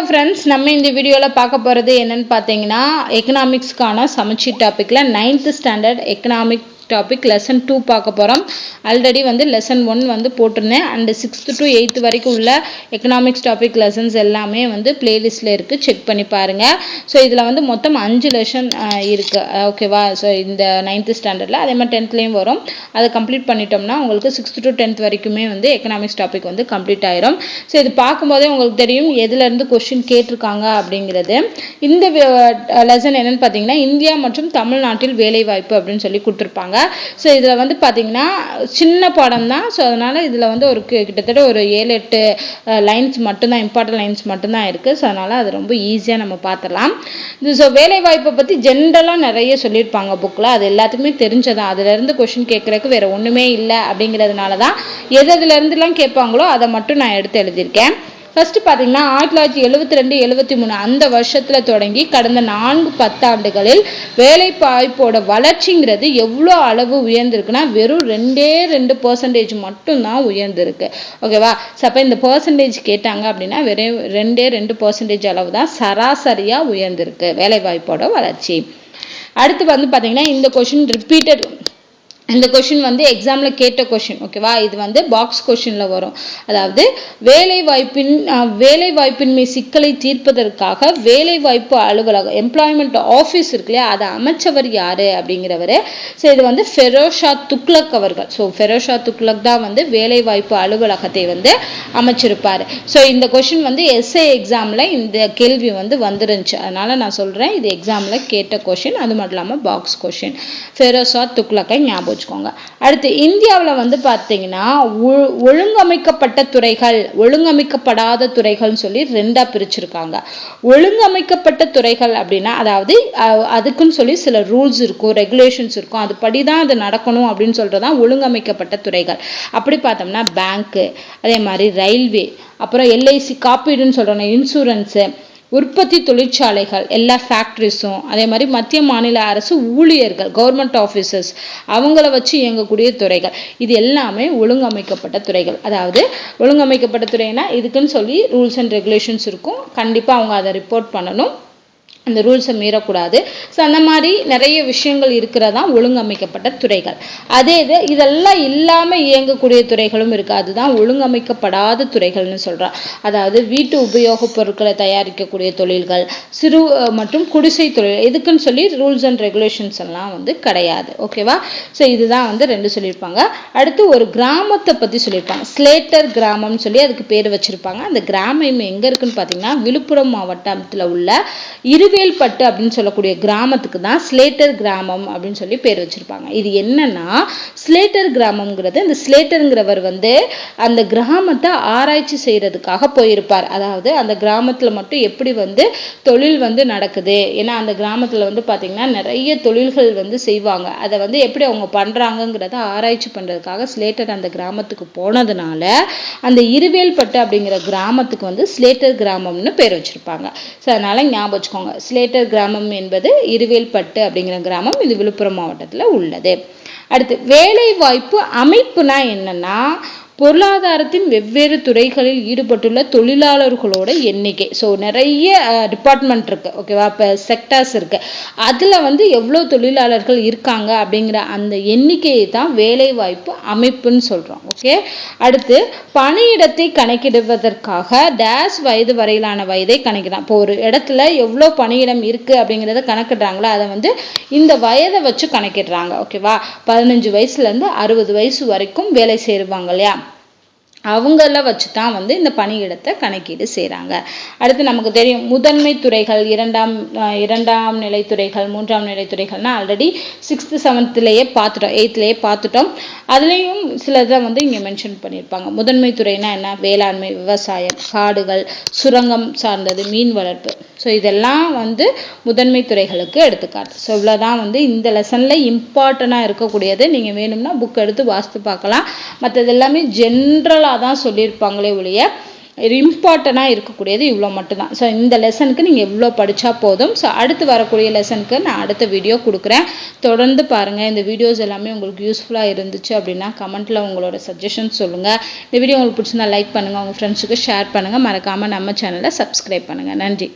Friends நம்ம இந்த வீடியோவில் பார்க்க போகிறது என்னன்னு பார்த்தீங்கன்னா எக்கனாமிக்ஸ்க்கான சமச்சீர் டாப்பிக்கில் ninth standard economic topic lesson two பார்க்க போகிறோம் ஆல்ரெடி வந்து லெசன் ஒன் வந்து போட்டிருந்தேன். அண்டு சிக்ஸ்த்து டு எயித்து வரைக்கும் உள்ள எக்கனாமிக்ஸ் டாபிக் லெசன்ஸ் எல்லாமே வந்து பிளேலிஸ்ட்டில் இருக்குது செக் பண்ணி பாருங்கள் ஸோ இதில் வந்து மொத்தம் அஞ்சு லெசன் இருக்குது ஓகேவா ஸோ இந்த நைன்த்து ஸ்டாண்டர்டில் அதே மாதிரி டென்த்லேயும் வரும். அதை கம்ப்ளீட் பண்ணிட்டோம்னா உங்களுக்கு சிக்ஸ்த் டு டென்த் வரைக்குமே வந்து எக்கனாமிக்ஸ் டாபிக் வந்து கம்ப்ளீட் ஆயிரும். ஸோ இது பார்க்கும்போதே உங்களுக்கு தெரியும் எதுலேருந்து கொஷின் கேட்டிருக்காங்க அப்படிங்கிறது. இந்த லெசன் என்னென்னு பார்த்தீங்கன்னா இந்தியா மற்றும் தமிழ்நாட்டில் வேலைவாய்ப்பு அப்படின்னு சொல்லி கொடுத்துருப்பாங்க. ஸோ இதில் வந்து பார்த்திங்கன்னா சின்ன பாடம் தான். ஸோ அதனால் இதில் வந்து ஒரு கிட்டத்தட்ட ஒரு ஏழு எட்டு லைன்ஸ் மட்டும்தான் இம்பார்ட்டன்ட் லைன்ஸ் மட்டும்தான் இருக்குது ஸோ அதனால் அது ரொம்ப ஈஸியாக நம்ம பார்த்துடலாம் இது ஸோ வேலைவாய்ப்பை பற்றி ஜென்ரலாக நிறைய சொல்லியிருப்பாங்க புக்கில் அது எல்லாத்துக்குமே தெரிஞ்சதான் அதுலேருந்து கொஷின் கேட்குறதுக்கு வேறு ஒன்றுமே இல்லை அப்படிங்கிறதுனால தான் எது எதுலேருந்துலாம் கேட்பாங்களோ அதை மட்டும் நான் எடுத்து எழுதியிருக்கேன். ஃபர்ஸ்ட் பார்த்தீங்கன்னா ஆயிரத்தி தொள்ளாயிரத்தி எழுபத்தி ரெண்டு எழுபத்தி மூணு அந்த வருஷத்தில் தொடங்கி கடந்த நான்கு பத்தாண்டுகளில் வேலைவாய்ப்போட வளர்ச்சிங்கிறது எவ்வளோ அளவு உயர்ந்திருக்குன்னா வெறும் ரெண்டே ரெண்டு பர்சன்டேஜ் மட்டும்தான் உயர்ந்திருக்கு. ஓகேவா சப்போ அப்போ இந்த பர்சன்டேஜ் கேட்டாங்க அப்படின்னா வெறும் ரெண்டே ரெண்டு பர்சன்டேஜ் அளவு தான் சராசரியாக உயர்ந்திருக்கு வேலைவாய்ப்போட வளர்ச்சி. அடுத்து வந்து பார்த்தீங்கன்னா இந்த கொஷின் ரிப்பீட்டட் இந்த கொஷின் வந்து எக்ஸாமில் கேட்ட கொஷின் ஓகேவா இது வந்து பாக்ஸ் கொஷினில் வரும். அதாவது வேலை வாய்ப்பின் வேலை வாய்ப்பின்மை சிக்கலை தீர்ப்பதற்காக வேலை வாய்ப்பு அலுவலகம் எம்ப்ளாய்மெண்ட் ஆஃபீஸ் இருக்கு இல்லையா? அதை அமைச்சவர் யார்? அப்படிங்கிறவர் ஸோ இது வந்து ஃபெரோஷா துக்லக் அவர்கள். ஸோ ஃபெரோஷா துக்லக் தான் வந்து வேலைவாய்ப்பு அலுவலகத்தை வந்து அமைச்சிருப்பார். ஸோ இந்த கொஷின் வந்து எஸ்ஏ எக்ஸாமில் இந்த கேள்வி வந்து வந்துருந்துச்சு. அதனால் நான் சொல்கிறேன் இது எக்ஸாமில் கேட்ட கொஷின் அது மட்டும் இல்லாமல் பாக்ஸ் கொஷின் ஃபெரோஷா துக்லக்கை ஞாபகம் வச்சுக்கோங்க. அடுத்து இந்தியாவில் வந்து பார்த்தீங்கன்னா ஒழுங்கமைக்கப்பட்ட துறைகள் ஒழுங்கமைக்கப்படாத துறைகள்னு சொல்லி ரெண்டாக பிரிச்சிருக்காங்க. ஒழுங்கமைக்கப்பட்ட துறைகள் அப்படின்னா அதாவது அதுக்குன்னு சொல்லி சில ரூல்ஸ் இருக்கும் ரெகுலேஷன்ஸ் இருக்கும். அதுபடி தான் அது நடக்கணும் அப்படின்னு சொல்றதுதான் ஒழுங்கமைக்கப்பட்ட துறைகள். அப்படி பார்த்தோம்னா பேங்க்கு அதே மாதிரி ரயில்வே அப்புறம் எல்ஐசி காப்பீடுன்னு சொல்கிறோன்னா இன்சூரன்ஸு உற்பத்தி தொழிற்சாலைகள் எல்லா ஃபேக்ட்ரிஸும் அதே மாதிரி மத்திய மாநில அரசு ஊழியர்கள் கவர்மெண்ட் ஆஃபீஸர்ஸ் அவங்கள வச்சு இயங்கக்கூடிய துறைகள். இது எல்லாமே ஒழுங்கமைக்கப்பட்ட துறைகள். அதாவது ஒழுங்கமைக்கப்பட்ட துறைனா இதுக்குன்னு சொல்லி ரூல்ஸ் அண்ட் ரெகுலேஷன்ஸ் இருக்கும். கண்டிப்பாக அவங்க அதை ரிப்போர்ட் பண்ணணும். அந்த ரூல்ஸை மீறக்கூடாது. ஸோ அந்த மாதிரி நிறைய விஷயங்கள் இருக்கிறதா ஒழுங்கமைக்கப்பட்ட துறைகள். அதே இது இதெல்லாம் இல்லாமல் இயங்கக்கூடிய துறைகளும் இருக்குது அதுதான் ஒழுங்கமைக்கப்படாத துறைகள்னு சொல்கிறோம் அதாவது வீட்டு உபயோகப் பொருட்களை தயாரிக்கக்கூடிய தொழில்கள் சிறு மற்றும் குடிசை தொழில். எதுக்குன்னு சொல்லி ரூல்ஸ் அண்ட் ரெகுலேஷன்ஸ் எல்லாம் வந்து கிடையாது. ஓகேவா ஸோ இதுதான் வந்து ரெண்டு சொல்லியிருப்பாங்க. அடுத்து ஒரு கிராமத்தை பற்றி சொல்லியிருப்பாங்க. ஸ்லேட்டர் கிராமம்னு சொல்லி அதுக்கு பேர் வச்சுருப்பாங்க. அந்த கிராமம் எங்கே இருக்குன்னு பார்த்தீங்கன்னா விழுப்புரம் மாவட்டத்தில் உள்ள இருவே பட்டு அப்படின்னு சொல்லக்கூடிய கிராமத்துக்கு தான் ஸ்லேட்டர் கிராமம் அப்படின்னு சொல்லி பேர் வச்சுருப்பாங்க. இது என்னன்னா ஸ்லேட்டர் கிராமம்ங்கிறது இந்த ஸ்லேட்டருங்கிறவர் வந்து அந்த கிராமத்தை ஆராய்ச்சி செய்கிறதுக்காக போயிருப்பார். அதாவது அந்த கிராமத்தில் மட்டும் எப்படி வந்து தொழில் வந்து நடக்குது. ஏன்னா அந்த கிராமத்தில் வந்து பார்த்திங்கன்னா நிறைய தொழில்கள் வந்து செய்வாங்க. அதை வந்து எப்படி அவங்க பண்ணுறாங்கங்கிறத ஆராய்ச்சி பண்ணுறதுக்காக ஸ்லேட்டர் அந்த கிராமத்துக்கு போனதுனால அந்த இருவேல்பட்டு அப்படிங்கிற கிராமத்துக்கு வந்து ஸ்லேட்டர் கிராமம்னு பேர் வச்சுருப்பாங்க. ஸோ அதனால் ஞாபகம் வச்சுக்கோங்க. ஸ்லேட்டர் கிராமம் என்பது இருவேல்பட்டு அப்படிங்கிற கிராமம் இது விழுப்புரம் மாவட்டத்தில் உள்ளது. அடுத்து வேலை வாய்ப்பு அமைப்புனா என்னன்னா பொருளாதாரத்தின் வெவ்வேறு துறைகளில் ஈடுபட்டுள்ள தொழிலாளர்களோட எண்ணிக்கை. ஸோ நிறைய டிபார்ட்மெண்ட் இருக்குது ஓகேவா இப்போ செக்டர்ஸ் இருக்குது அதில் வந்து எவ்வளோ தொழிலாளர்கள் இருக்காங்க அப்படிங்கிற அந்த எண்ணிக்கையை தான் வேலைவாய்ப்பு அமைப்புன்னு சொல்கிறோம் ஓகே அடுத்து பணியிடத்தை கணக்கிடுவதற்காக டேஷ் வயது வரையிலான வயதை கணக்கிடலாம். இப்போ ஒரு இடத்துல எவ்வளோ பணியிடம் இருக்குது அப்படிங்கிறத கணக்கிடுறாங்களோ? அதை வந்து இந்த வயதை வச்சு கணக்கிடுறாங்க ஓகேவா பதினஞ்சு வயசுலேருந்து அறுபது வயசு வரைக்கும் வேலை சேருவாங்க இல்லையா? அவங்கள வச்சு தான் வந்து இந்த பணியிடத்தை கணக்கீடு செய்கிறாங்க அடுத்து நமக்கு தெரியும் முதன்மை துறைகள் இரண்டாம் இரண்டாம் நிலை துறைகள் மூன்றாம் நிலை துறைகள்னா ஆல்ரெடி சிக்ஸ்த்து செவன்த்துலேயே பார்த்துட்டோம் எயித்துலேயே பார்த்துட்டோம். அதுலேயும் சிலதை வந்து இங்கே மென்ஷன் பண்ணியிருப்பாங்க. முதன்மை துறைனா என்ன? வேளாண்மை விவசாயம் காடுகள் சுரங்கம் சார்ந்தது மீன் வளர்ப்பு. ஸோ இதெல்லாம் வந்து முதன்மை துறைகளுக்கு எடுத்துக்காட்டு. ஸோ இவ்வளோதான் வந்து இந்த லெசனில் இம்பார்ட்டண்ட்டாக இருக்கக்கூடியது நீங்கள் வேணும்னா புக் எடுத்து வாஸ்து பார்க்கலாம். மற்றது எல்லாமே ஜென்ரலாக தான் சொல்லியிருப்பாங்களே ஒழிய இம்பார்ட்டண்ட்டாக இருக்கக்கூடியது இவ்வளோ மட்டும்தான். ஸோ இந்த லெசனுக்கு நீங்கள் எவ்வளோ படித்தா போதும். ஸோ அடுத்து வரக்கூடிய லெசனுக்கு நான் அடுத்த வீடியோ கொடுக்குறேன். தொடர்ந்து பாருங்கள் இந்த வீடியோஸ் எல்லாமே உங்களுக்கு யூஸ்ஃபுல்லாக இருந்துச்சு அப்படின்னா கமெண்ட்டில் உங்களோட சஜஷன் சொல்லுங்கள் இந்த வீடியோ உங்களுக்கு பிடிச்சிருந்தா லைக் பண்ணுங்கள் உங்கள் ஃப்ரெண்ட்ஸுக்கு ஷேர் பண்ணுங்கள் மறக்காமல் நம்ம சேனலை சப்ஸ்கிரைப் பண்ணுங்கள் நன்றி.